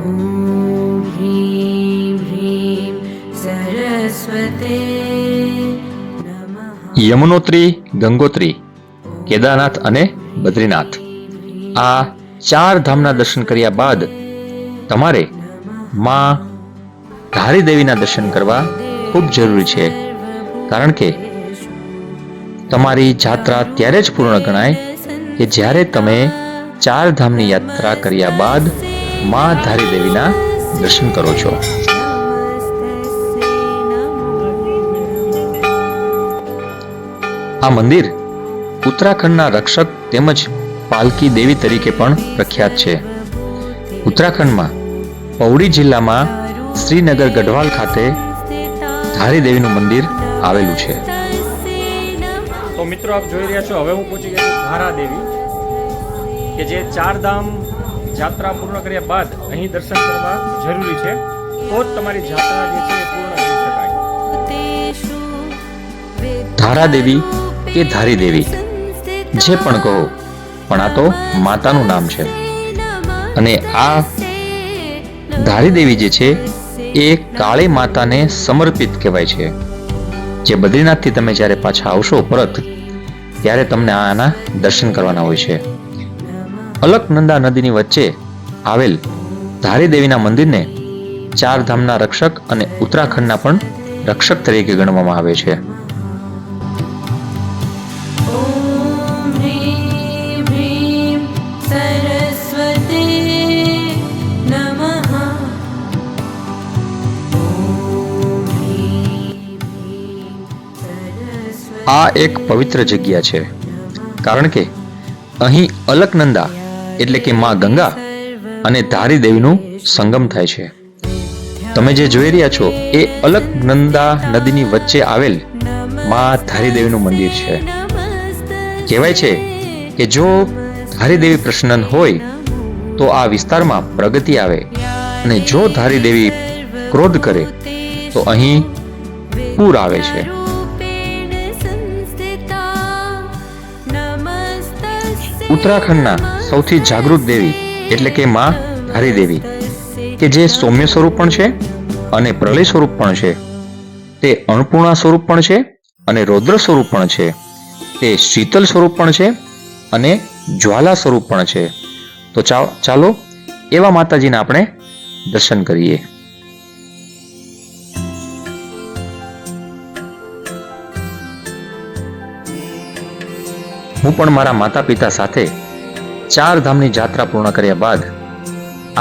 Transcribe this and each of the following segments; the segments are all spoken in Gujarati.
ॐ ह्रीं ह्रीं सरस्वते नमः યમુનોત્રી ગંગોત્રી કેદારનાથ અને બદ્રીનાથ આ ચાર ધામના દર્શન કર્યા બાદ તમારે માં ધારી દેવીના દર્શન કરવા ખૂબ જરૂરી છે કારણ કે તમારી જાત્રા ત્યારે જ પૂર્ણ ગણાય કે જ્યારે તમે ચાર ધામની યાત્રા કર્યા બાદ માં ધારી દેવીના દર્શન કરો છો. આ મંદિર ઉત્તરાખંડના રક્ષક તેમજ પાલકી દેવી તરીકે પણ પ્રખ્યાત છે. ઉત્તરાખંડમાં પૌડી જિલ્લામાં શ્રીનગર ગઢવાલ ખાતે ધારી દેવીનું મંદિર આવેલું છે. તો મિત્રો આપ જોઈ રહ્યા છો, હવે હું પૂછી ગયો ધારા દેવી, કે જે ચાર ધામ યાત્રા પૂર્ણ કર્યા બાદ અહીં દર્શન કરવા જરૂરી છે, તો જ તમારી જાત્રા જે છે પૂર્ણ કરી શકાય. ધારા દેવી કે ધારી દેવી, જે પણ કહો, પણ આ તો માતાનું નામ છે. અને આ ધારી દેવી જે છે એ કાળી માતાને સમર્પિત કહેવાય છે. જે બદ્રીનાથથી તમે જ્યારે પાછા આવશો પરત ત્યારે તમને આના દર્શન કરવાના હોય છે. અલકનંદા નદીની વચ્ચે આવેલ ધારી દેવીના મંદિરને ચાર ધામના રક્ષક અને ઉત્તરાખંડના પણ રક્ષક તરીકે ગણવામાં આવે છે. આ એક પવિત્ર જગ્યા છે. કારણ કે અહીં અલકનંદા એટલે કે માં ગંગા અને ધારી દેવીનું સંગમ થાય છે. તમે જે જોઈ રહ્યા છો એ અલકનંદા નદીની વચ્ચે આવેલમાં ધારી દેવીનું મંદિર છે. કહેવાય છે કે જો ધારી દેવી પ્રસન્ન હોય તો આ વિસ્તારમાં પ્રગતિ આવે અને જો ધારી દેવી ક્રોધ કરે તો અહીં પૂર આવે છે. ઉત્તરાખંડના સૌથી જાગૃત દેવી એટલે કે માં હરિદેવી દેવી કે જે સૌમ્ય સ્વરૂપ પણ છે અને પ્રલય સ્વરૂપ પણ છે. તે અન્નપૂર્ણા સ્વરૂપ પણ છે અને રૌદ્ર સ્વરૂપ પણ છે. તે શીતલ સ્વરૂપ પણ છે અને જ્વાલા સ્વરૂપ પણ છે. તો ચાલો એવા માતાજીના આપણે દર્શન કરીએ. હું પણ મારા માતા પિતા સાથે ચાર ધામની જાત્રા પૂર્ણ કર્યા બાદ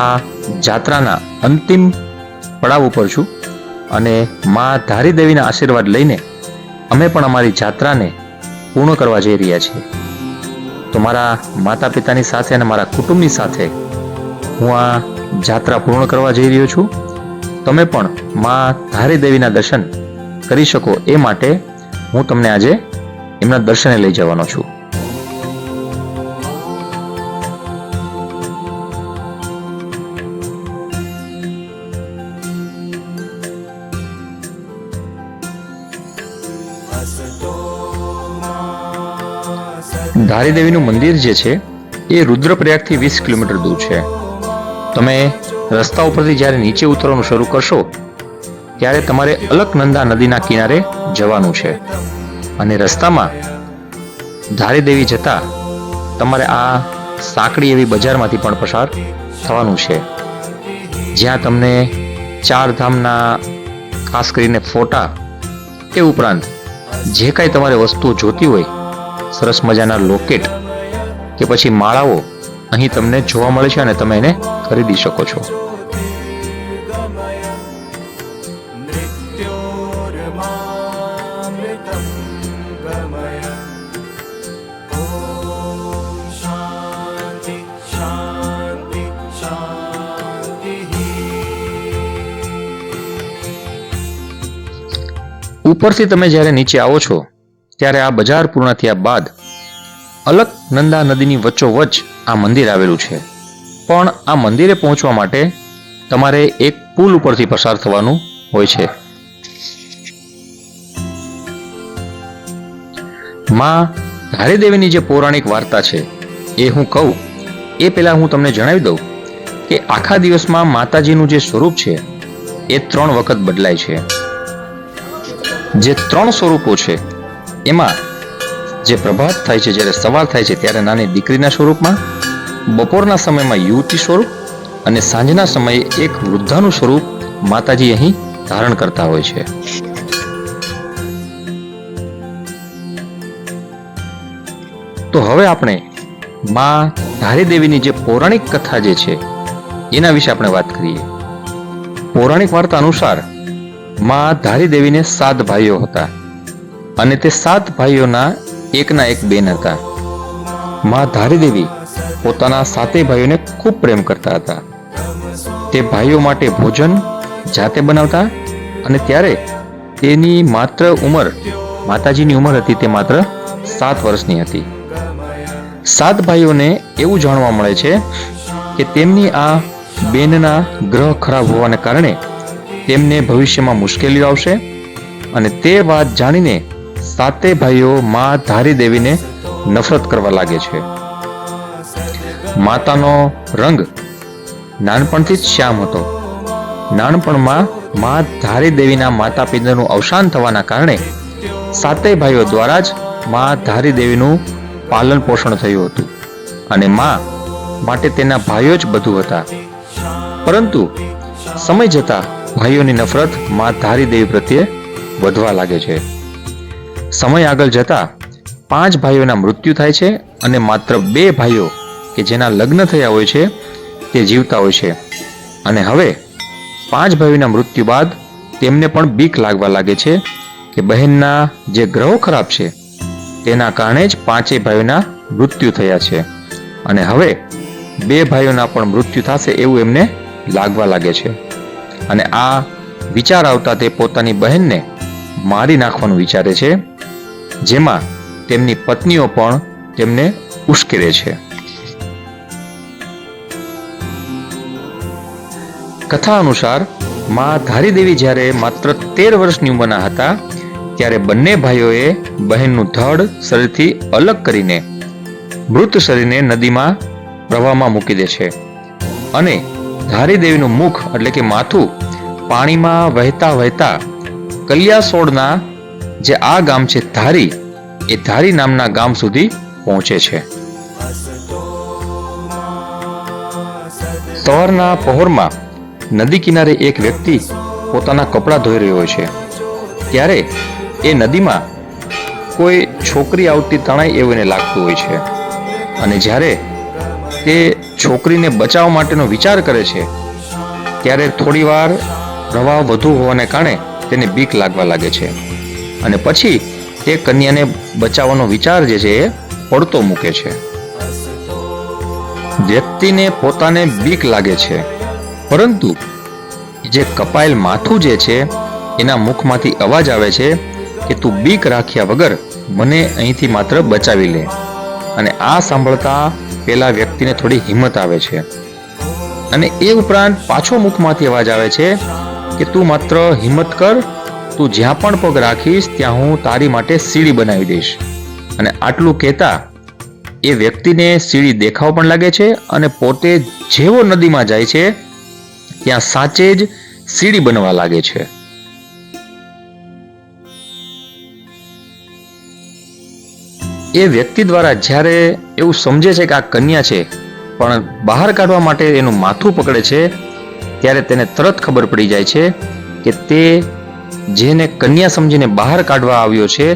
આ જાત્રાના અંતિમ પડાવ ઉપર છું અને મા ધારી દેવીના આશીર્વાદ લઈને અમે પણ અમારી જાત્રાને પૂર્ણ કરવા જઈ રહ્યા છીએ. તો મારા માતા પિતાની સાથે અને મારા કુટુંબની સાથે હું આ જાત્રા પૂર્ણ કરવા જઈ રહ્યો છું. તમે પણ મા ધારી દેવીના દર્શન કરી શકો એ માટે હું તમને આજે એમના દર્શને લઈ જવાનો છું. ધારી દેવીનું મંદિર જે છે, એ રુદ્રપ્રયાગથી વીસ કિલોમીટર દૂર છે. તમે રસ્તા ઉપરથી જ્યારે નીચે ઉતરવાનું શરૂ કરશો, ત્યારે તમારે અલકનંદા નદીના કિનારે જવાનું છે. અને રસ્તામાં ધારી દેવી જતા તમારે આ સાંકડી એવી બજારમાંથી પણ પસાર થવાનું છે. જ્યાં તમને ચાર ધામના, ખાસ કરીને ફોટા એ ઉપરાંત જે કાંઈ તમારે વસ્તુઓ જોતી હોય સરસ મજાના લોકેટ કે પછી માળાઓ અહીં તમને જોવા મળે છે અને તમે એને ખરીદી શકો છો. ઉપરથી તમે જ્યારે નીચે આવો છો ત્યારે આ બજાર પૂર્ણ થયા બાદ અલકનંદા નદીની વચ્ચોવચ્ચ આ મંદિર આવેલું છે. પણ આ મંદિરે પહોંચવા માટે તમારે એક પુલ ઉપરથી પસાર થવાનું હોય છે. માં ધારીદેવીની જે પૌરાણિક વાર્તા છે, એ હું કહું, એ પહેલાં હું તમને જણાવી દઉં કે આખા દિવસમાં માતાજીનું જે સ્વરૂપ છે, એ ત્રણ વખત બદલાય છે. જે ત્રણ સ્વરૂપો છે એમાં જે પ્રભાત થાય છે, જ્યારે સવાર થાય છે, ત્યારે નાની દીકરીના સ્વરૂપમાં, બપોરના સમયમાં યુવતી સ્વરૂપ અને સાંજના સમયે એક વૃદ્ધાનું સ્વરૂપ માતાજી અહીં ધારણ કરતા હોય છે. તો હવે આપણે માં ધારી દેવીની જે પૌરાણિક કથા જે છે, એના વિશે આપણે વાત કરીએ. પૌરાણિક વાર્તા અનુસારમાં ધારી દેવીને સાત ભાઈઓ હતા. અને તે સાત ભાઈઓના એકના એક બેન હતા. માં ધારીદેવી પોતાના સાતે ભાઈઓને ખૂબ પ્રેમ કરતા હતા. તે ભાઈઓ માટે ભોજન જાતે બનાવતા અને ત્યારે તેની માત્ર ઉંમર, માતાજીની ઉંમર હતી તે માત્ર સાત વર્ષની હતી. સાત ભાઈઓને એવું જાણવા મળે છે કે તેમની આ બેનના ગ્રહ ખરાબ હોવાને કારણે તેમને ભવિષ્યમાં મુશ્કેલીઓ આવશે અને તે વાત જાણીને સાતે ભાઈઓ માં ધારી દેવીને નફરત કરવા લાગે છે. માતાનો રંગ નાનપણથી જ શ્યામ હતો. નાનપણમાં મા ધારી દેવીના માતા પિતાનું અવસાન થવાના કારણે સાતેય ભાઈઓ દ્વારા જ મા ધારી દેવીનું પાલન પોષણ થયું હતું અને મા માટે તેના ભાઈઓ જ બધું હતા. પરંતુ સમય જતા ભાઈઓની નફરત મા ધારી દેવી પ્રત્યે વધવા લાગે છે. સમય આગળ જતા પાંચ ભાઈઓના મૃત્યુ થાય છે અને માત્ર બે ભાઈઓ કે જેના લગ્ન થયા હોય છે, તે જીવતા હોય છે. અને હવે પાંચ ભાઈઓના મૃત્યુ બાદ તેમને પણ બીક લાગવા લાગે છે કે બહેનના જે ગ્રહો ખરાબ છે, તેના કારણે જ પાંચેય ભાઈઓના મૃત્યુ થયા છે. અને હવે બે ભાઈઓના પણ મૃત્યુ થશે એવું એમને લાગવા લાગે છે. અને આ વિચાર આવતા તે પોતાની બહેનને મારી નાખવાનું વિચારે છે. જેમાં તેમની પત્નીઓ પણ તેમને ઉશ્કેરે છે. કથા અનુસારમાં ધારીદેવી જ્યારે માત્ર તેર વર્ષની ઉંમરના હતા, ત્યારે બંને ભાઈઓએ બહેનનું ધડ શરીરથી અલગ કરીને મૃત શરીરને નદીમાં પ્રવાહમાં મૂકી દે છે અને ધારીદેવીનું મુખ એટલે કે માથું પાણીમાં વહેતા વહેતા કલિયાસોડના જે આ ગામ છે ધારી, એ ધારી નામના ગામ સુધી પહોંચે છે. સવારના પહોરમાં નદી કિનારે એક વ્યક્તિ પોતાના કપડાં ધોઈ રહ્યો છે. ત્યારે એ નદીમાં કોઈ છોકરી આવતી તણાય એવું એને લાગતું હોય છે. અને જ્યારે તે છોકરીને બચાવવા માટેનો વિચાર કરે છે, ત્યારે થોડીવાર પ્રવાહ વધુ હોવાને કારણે તેને બીક લાગવા લાગે છે. અને પછી તે કન્યાને બચાવવાનો વિચાર જે છે એ પડતો મૂકે છે. વ્યક્તિને પોતાને બીક લાગે છે. પરંતુ જે કપાયેલ માથું જે છે, એના મુખમાંથી અવાજ આવે છે કે તું બીક રાખ્યા વગર મને અહીંથી માત્ર બચાવી લે. અને આ સાંભળતા પેલા વ્યક્તિને થોડી હિંમત આવે છે. અને એ ઉપરાંત પાછો મુખમાંથી અવાજ આવે છે કે તું માત્ર હિંમત કર તું જ્યાં પણ પગ રાખીશ, ત્યાં હું તારી માટે સીડી બનાવી દઈશ. અને આટલું કહેતા એ વ્યક્તિને સીડી દેખાવ પણ લાગે છે અને પોતે જેવો નદીમાં જાય છે, ત્યાં સાચે જ સીડી બનવા લાગે છે. એ વ્યક્તિ દ્વારા જ્યારે એવું સમજે છે કે આ કન્યા છે, પણ બહાર કાઢવા માટે એનું માથું પકડે છે, ત્યારે તેને તરત ખબર પડી જાય છે કે તે જેને કન્યા સમજીને બહાર કાઢવા આવ્યો છે,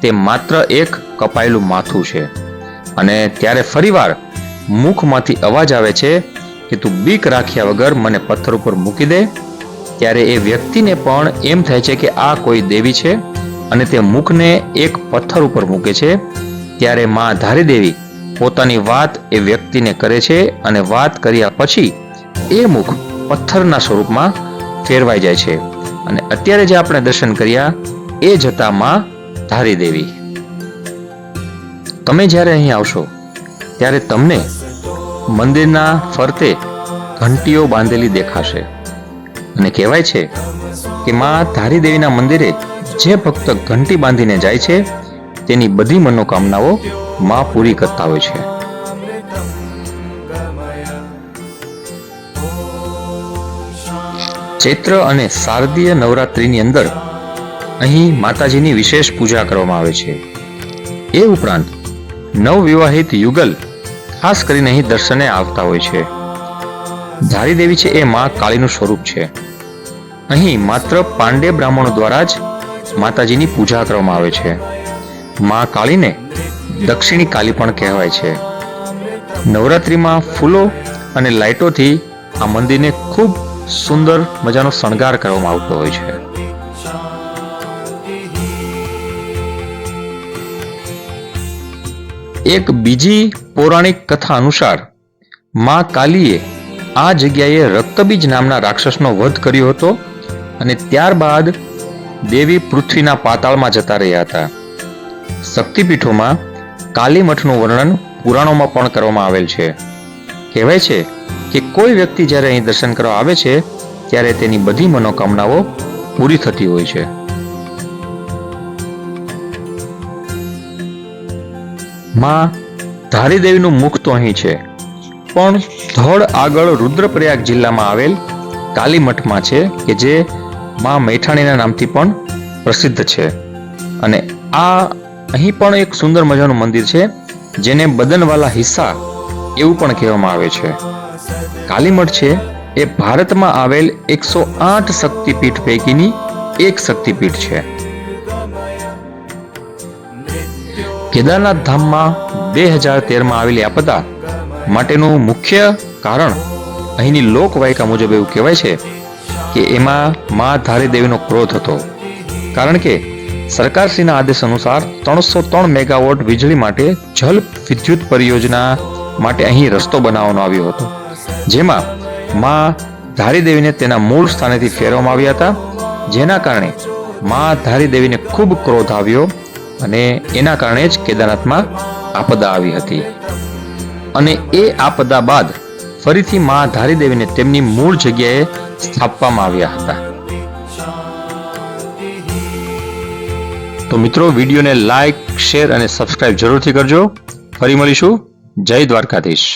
તે માત્ર એક કપાયેલું માથું છે. અને ત્યારે ફરીવાર મુખમાંથી અવાજ આવે છે કે તું બીક રાખ્યા વગર મને પથ્થર ઉપર મૂકી દે. ત્યારે એ વ્યક્તિને પણ એમ થાય છે કે આ કોઈ દેવી છે અને તે મુખને એક પથ્થર ઉપર મૂકે છે. ત્યારે માં ધારી દેવી પોતાની વાત એ વ્યક્તિને કરે છે અને વાત કર્યા પછી એ મુખ પથ્થરના સ્વરૂપમાં ફેરવાઈ જાય છે. અને અત્યારે જે આપણે દર્શન કર્યા, એ જતા માં ધારી દેવી. તમે જ્યારે અહીં આવશો, ત્યારે તમને મંદિરના ફરતે ઘંટીઓ બાંધેલી દેખાશે. અને કહેવાય છે કે માં ધારી દેવીના મંદિરે જે ભક્ત ઘંટી બાંધીને જાય છે, તેની બધી મનોકામનાઓ માં પૂરી કરતા હોય છે. ચૈત્ર અને શારદીય નવરાત્રિની અંદર અહીં માતાજીની વિશેષ પૂજા કરવામાં આવે છે. એ ઉપરાંત નવવિવાહિત યુગલ ખાસ કરીને અહીં દર્શને આવતા હોય છે. ધારી દેવી છે એ માં કાળીનું સ્વરૂપ છે. અહીં માત્ર પાંડે બ્રાહ્મણો દ્વારા જ માતાજીની પૂજા કરવામાં આવે છે. માં કાળીને દક્ષિણી કાલી પણ કહેવાય છે. નવરાત્રિમાં ફૂલો અને લાઇટોથી આ મંદિરને ખૂબ સુંદર મજાનો શણગાર કરવામાં આવતો હોય છે. એક બીજી પૌરાણિક કથા અનુસાર, માં કાલીએ આ જગ્યાએ રક્તબીજ નામના રાક્ષસનો વધ કર્યો હતો અને ત્યારબાદ દેવી પૃથ્વીના પાતાળમાં જતા રહ્યા હતા. શક્તિપીઠોમાં કાલી મઠનું વર્ણન પુરાણોમાં પણ કરવામાં આવેલ છે. કહેવાય છે કે કોઈ વ્યક્તિ જ્યારે અહીં દર્શન કરવા આવે છે, ત્યારે તેની બધી મનોકામનાઓ પૂરી થતી હોય છે. માં, ધારી દેવીનું મુખ તો અહીં છે, પણ ધડ આગળ રુદ્રપ્રયાગ જિલ્લામાં આવેલ કાલીમઠમાં છે કે જે માં મેઠાણીના નામથી પણ પ્રસિદ્ધ છે. અને આ અહીં પણ એક સુંદર મજાનું મંદિર છે, જેને બદનવાલા હિસ્સા એવું પણ કહેવામાં આવે છે. કાલીમઠ છે, એ ભારતમાં આવેલ એકસો આઠ શક્તિપીઠ પૈકીની એક શક્તિપીઠ છે. કેદારનાથ ધામમાં બે હજાર તેરમાં આવેલી આપદા માટેનું મુખ્ય કારણ અહીંની લોકવાયકા મુજબ એવું કહેવાય છે કે એમાં મા ધારી દેવીનો ક્રોધ હતો. કારણ કે સરકારશ્રીના આદેશ અનુસાર ત્રણસો ત્રણ મેગાવોટ વીજળી માટે જલ વિદ્યુત પરિયોજના માટે અહીં રસ્તો બનાવવાનો આવ્યો હતો. જેમાં મા ધારી દેવીને તેના મૂળ સ્થાનેથી ફેરવવામાં આવ્યા હતા. જેના કારણે મા ધારી દેવીને ખૂબ ક્રોધ આવ્યો અને એના કારણે જ કેદારનાથમાં આપદા આવી હતી. અને એ આપદા બાદ ફરીથી મા ધારી દેવીને તેમની મૂળ જગ્યાએ સ્થાપવામાં આવ્યા હતા. તો મિત્રો, વિડીયોને લાઈક, શેર અને સબસ્ક્રાઇબ જરૂરથી કરજો. ફરી મળીશું. જય દ્વારકાધીશ.